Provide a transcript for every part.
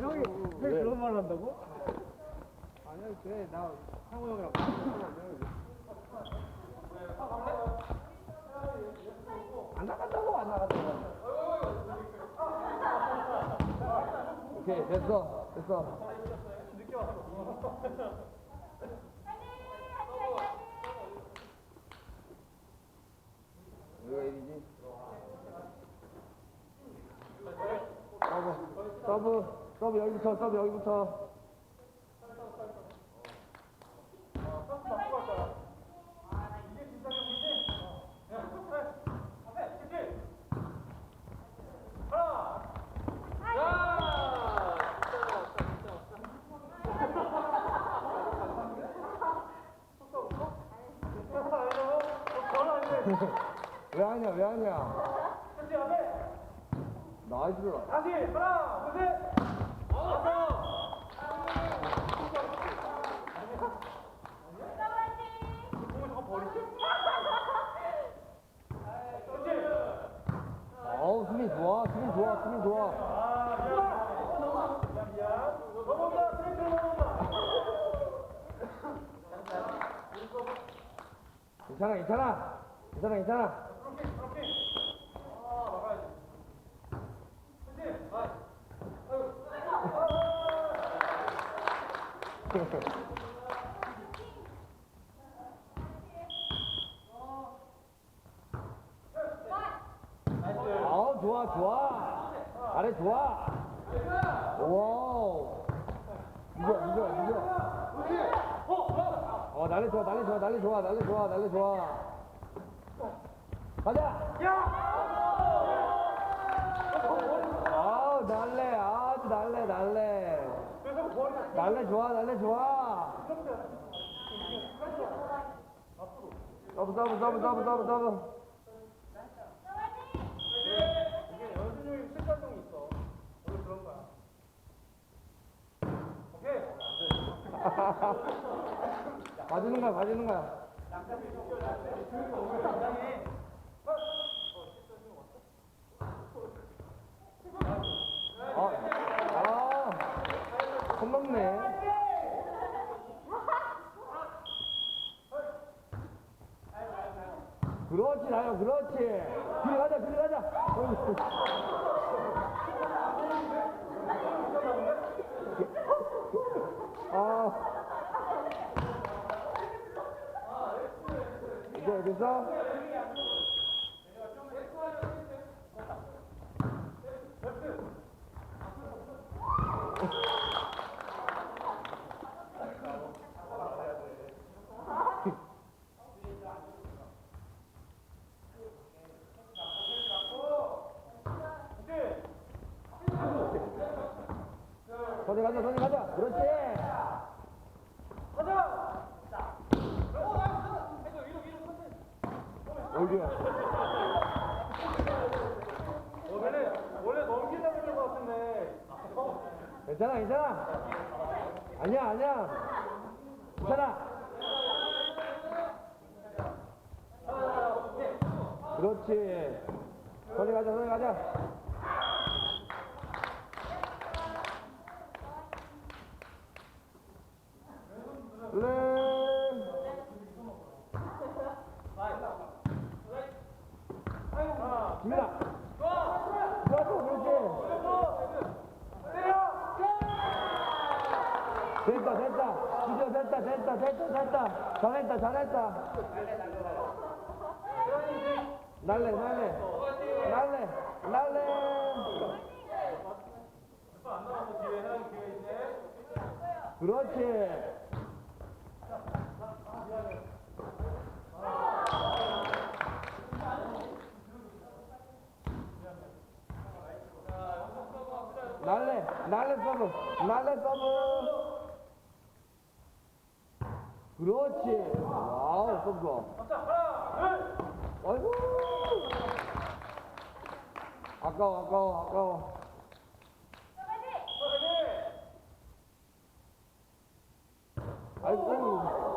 형이 형이 그런 말 한다고? 아니야 그래 나 상호 형이랑 안 나간다고 안 나간다고 오케이 됐어 됐어 이거 일이지 서브 서브 서브 여기부터 서브 여기부터. 왜 하냐 왜 하냐. 나이스. 다시 하나 둘셋 어우 수비 좋아 수비 좋아 수비 좋아. 괜찮아 괜찮아. 괜찮아 괜찮아 아우 좋아 좋아. 아래 좋아. 와우. 이겨 이겨 이겨 어 날래 좋아 날래 좋아 날래 좋아 날래 좋아 날래 좋아. 가자. 아 날래 좋아 날래 좋아. 실감성이 있어 원래 그런 거야 오케이 봐주는 거야 봐주는 거야 아, 아, 손 먹네. 그렇지, 나요, 그렇지. 뒤에 가자, 뒤에 가자. 아. 이제 됐어? 손에 가자, 손에 가자. 그렇지. 어디야? 원래 원래 넘기려고 그런 거 같은데 괜찮아, 괜찮아. 아니야, 아니야. 괜찮아. 그렇지. 손에 가자, 손에 가자. 네. 김민아. 좋았어, 그렇지. 됐다, 됐다. 진짜 됐다, 됐다, 됐다, 됐다. 잘했다, 잘했다. 날래, 날래. 날래, 날래. 그렇지. 날래, 날래 서브, 날래 서브. 그렇지. 와우, 좋아. 아이고. 아까워, 아까워, 아까워. 아이고.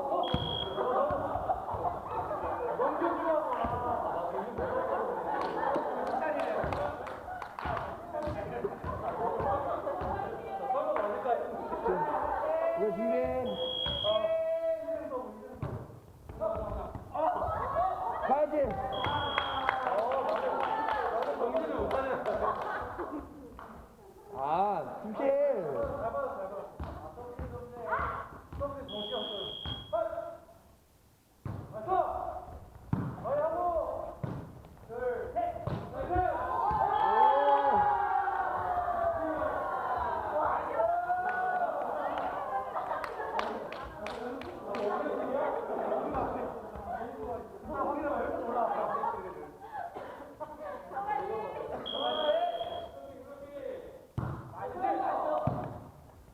집중. 잘 받았어, 잘 받았어. 아, 서브리 좋네. 서브리 정신없어요. 헐! 왔어! 어이, 하고! 둘, 셋! 나이스!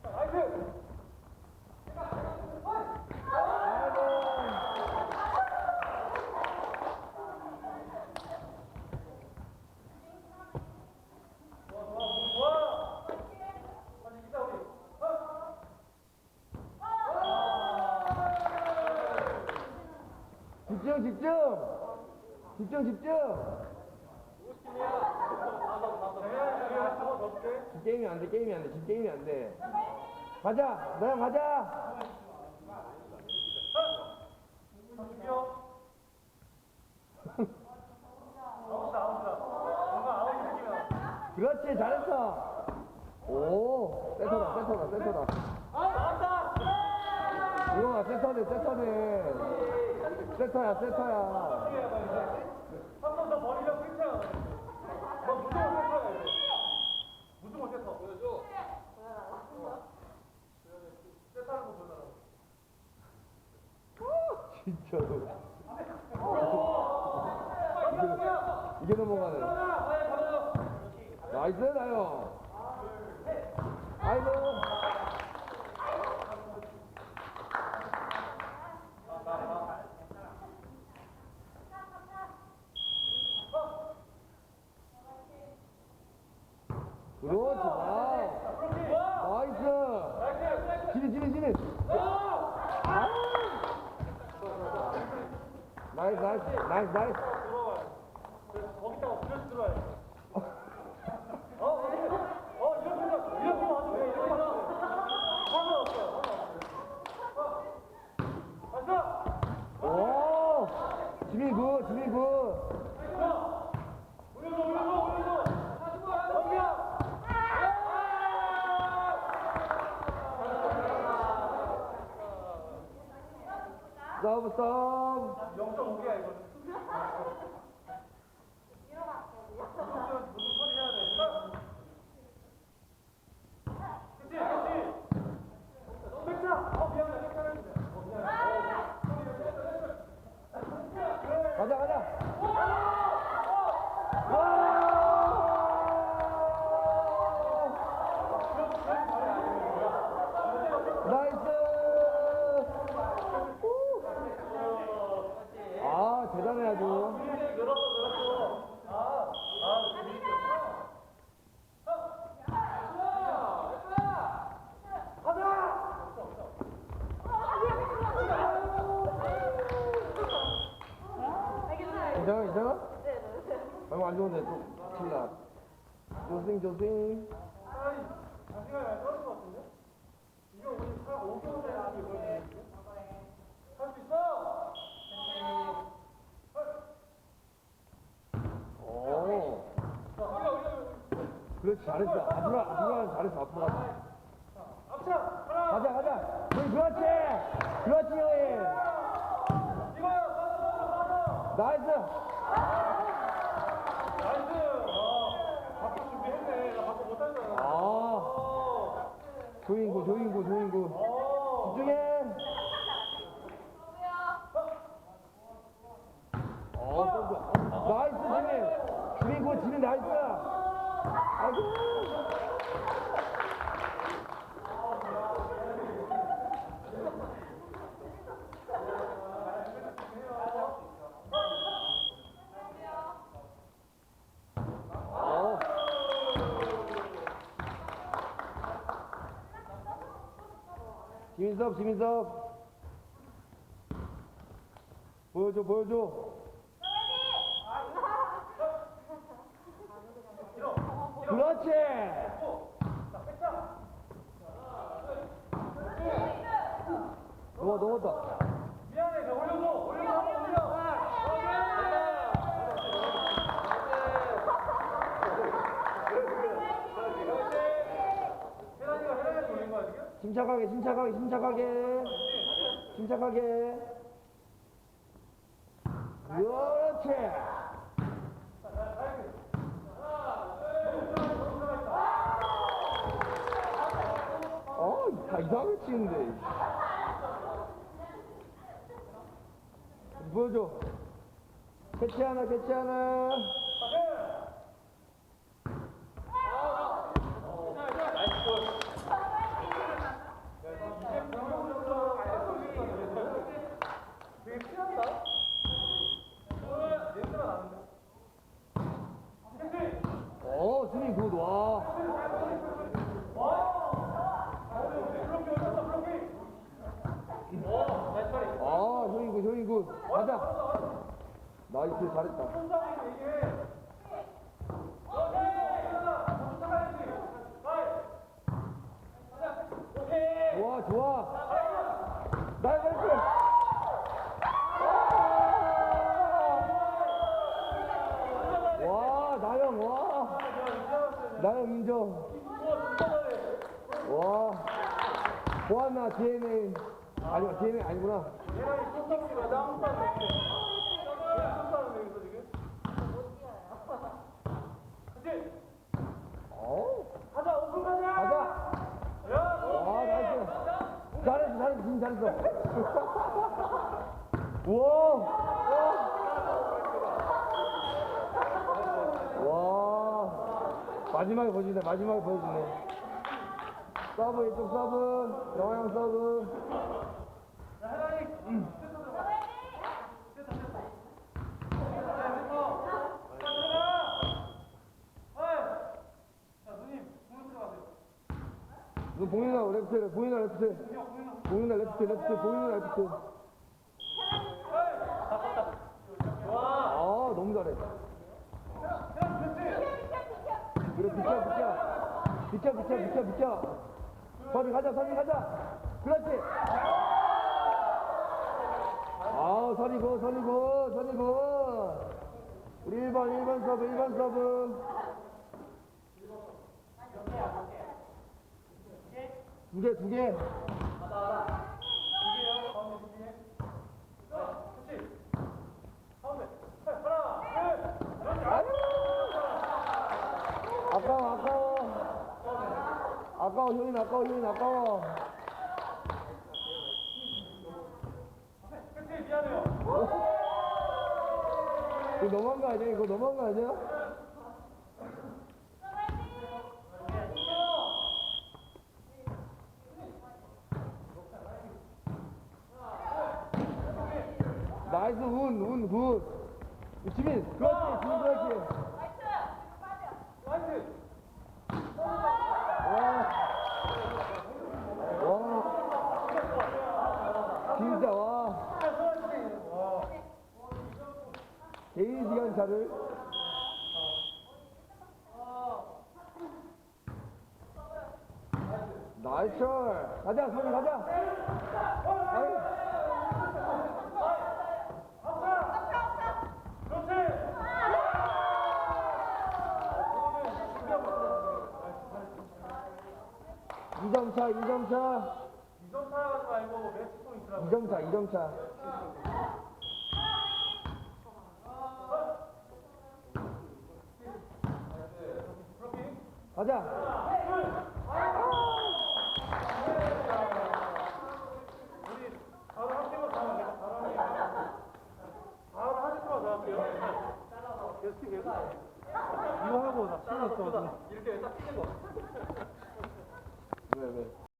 나이스! 좋아! 빨리 이기자, 우리. 어? 집중, 집중. 집중. 게임이 안 돼, 게임이 안 돼, 지금 게임이 안 돼. 가자, 너야 가자. 그렇지, 잘했어. 오, 센터다, 센터다, 센터다. 이거가 센터네, 센터네. 센터야, 센터야. 한 번 더 버리면 끝이야. 너 무조건 세터야 돼. 무조건 세터. 보여줘. 세터하는 거 보여달라고. 진짜로. 이게, 이게 넘어가네. 나이스, 나요. 아이고. 그렇지, 와우. 나이스. 지리, 지리, 지리. 아. 나이스, 나이스, 나이스, 나이스. 거기다가 부려서 들어와야 돼. 어? 어? 이렇게 해서 이렇게 와도 돼. 이렇게 와도 돼. 상관없어요. 상관없어요. 어. 오! 지민 굿, 지민 굿. 갔어! 올려줘, 올려줘, 올려줘! 넘겨! 서브, 서브. 0.5개야, 이거는. 무슨 무슨 소리 해야 돼? 그치, 그치. 백차! 어, 미안해, 백차 했는데. 어, 미안해. 가자, 가자. 와! 나이스! 아, 대단해 아주. 늘었어, 늘었어. 아, 아, 재밌어. 괜찮아, 괜찮아? 얼마 안 좋은데 좀 칠라. 조심, 조심. 아이, 자신감이 많이 떨어진 것 같은데? 이거 우리 5개월 전에 하는 거 할수 있어! 오. 자, 올려, 올려, 올려. 그렇지, 잘했어. 앞으로, 앞으로 잘했어! 하나! 가자, 가자. 그렇지, 그렇지. 나이스. 나이스! 아, 바꿔 준비했네. 나 바꿔 못하잖아. 아, 어, 조인구, 조인구, 조인구. 어. 집중해. 어, 쏜다. 나이스, 지민. 주민구, 지민 나이스. 아이고. 어. 지민섭, 지민섭. 보여줘, 보여줘. 그렇지. 넘어, 넘었다. 미안해, 자, 올려줘! 올려줘! 한번 올려! 침착하게, 침착하게, 침착하게. 침착하게. 그렇지. 어, 다 이상하게 치는데. 보여줘. 캐치 하나, 캐치 하나. 되게 피한다? 냄새가 나는데? 어, 스윙 굿, 와. 아, 형이 굿, 형이 굿. 가자. 나이스, 잘했다. 좋아, 좋아. 보았나, DNA. 아니, DNA 아니구나. 얘랑이 손잡기가 짱싸는 얘기. 짱싸는 얘기죠, 지금? 그치? 어 가자, 오픈 가자! 가자. 야, 와, 나이스. 잘했어, 잘했어, 지금 잘했어. 우와. 와. 마지막에 보여주네, 마지막에 보여주네. 서브, 이쪽 서브. 영화형 서브. 너 봉인아 레프트, 봉인아 레프트. 봉인아 레프트, 레프트, 봉인아 레프트. 아, 너무 잘해. 그래, 비켜, 비켜. 비켜, 비켜, 비켜, 비켜. 서비 가자, 서비 가자. 그렇지. 아, 선이고, 선이고, 선이고. 우리 1번, 1번 서브, 1번 서브. 두 개, 두 개. 아까워, 아까워. 아까워, 효인 아까워, 효인 아까워. 이거 너무한 거 아니야? 이거 너무한 거 아니야? 나이스 운, 운, 굿. 지민, 그렇지, 지민 그렇지. 나이스! 와. 와. 진짜 와. 개인 시간 차를. 나이스. 가자, 소리 가자. 아유. 그렇지! 이점 차, 이점 차. 이점 차가지 말고 매치 포인트라고. 이점 차, 이점 차. 가자. 우리 바로 한 팀만 더 할게요. 바로 한 팀. 바로 한 팀만 더 할게요. 계속 팀 계속. 이거 하고 나 신났어. 이렇게 딱 뛰는 거. 왜, 왜?